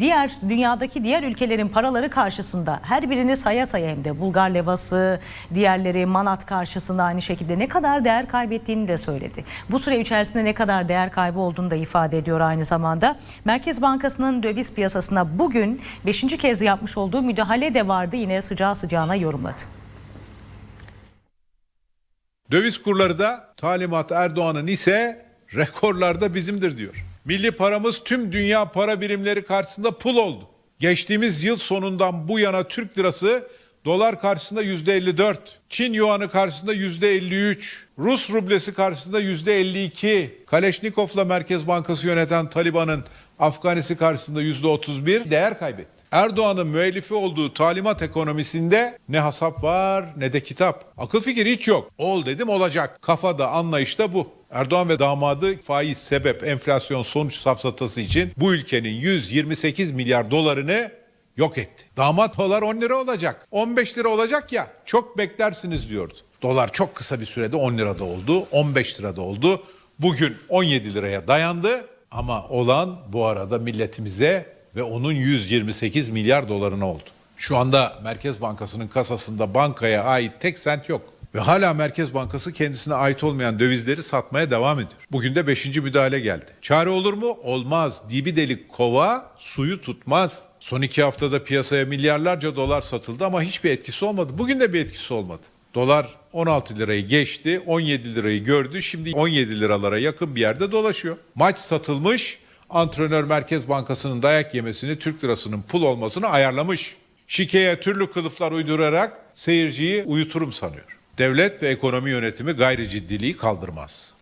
diğer dünyadaki diğer ülkelerin paraları karşısında her birini saya saya hem de Bulgar levası, diğerleri manat karşısında aynı şekilde ne kadar değer kaybettiğini de söyledi. Bu süre içerisinde ne kadar değer kaybı olduğunu da ifade ediyor aynı zamanda. Merkez Bankası'nın döviz piyasasına bugün 5. kez yapmış olduğu müdahale de vardı yine sıcağı sıcağına yorumladı. Döviz kurları da talimat Erdoğan'ın ise rekorlarda bizimdir diyor. Milli paramız tüm dünya para birimleri karşısında pul oldu. Geçtiğimiz yıl sonundan bu yana Türk lirası dolar karşısında yüzde 54, Çin yuanı karşısında yüzde 53, Rus rublesi karşısında yüzde 52, Kaleşnikov'la Merkez Bankası yöneten Taliban'ın Afganisi karşısında yüzde 31 değer kaybetti. Erdoğan'ın müellifi olduğu talimat ekonomisinde ne hasap var ne de kitap. Akıl fikir hiç yok. Ol dedim olacak. Kafada anlayışta bu. Erdoğan ve damadı faiz sebep enflasyon sonuç safsatası için bu ülkenin 128 milyar dolarını yok etti. Damat dolar 10 lira olacak. 15 lira olacak ya çok beklersiniz diyordu. Dolar çok kısa bir sürede 10 lirada oldu, 15 lirada oldu. Bugün 17 liraya dayandı ama olan bu arada milletimize ve onun 128 milyar dolarına oldu. Şu anda Merkez Bankası'nın kasasında bankaya ait tek sent yok. Ve hala Merkez Bankası kendisine ait olmayan dövizleri satmaya devam ediyor. Bugün de 5. müdahale geldi. Çare olur mu? Olmaz. Dibi delik kova suyu tutmaz. Son iki haftada piyasaya milyarlarca dolar satıldı ama hiçbir etkisi olmadı. Bugün de bir etkisi olmadı. Dolar 16 lirayı geçti, 17 lirayı gördü. Şimdi 17 liralara yakın bir yerde dolaşıyor. Maç satılmış. Antrenör Merkez Bankası'nın dayak yemesini, Türk lirasının pul olmasını ayarlamış. Şikeye türlü kılıflar uydurarak seyirciyi uyuturum sanıyor. Devlet ve ekonomi yönetimi gayri ciddiliği kaldırmaz.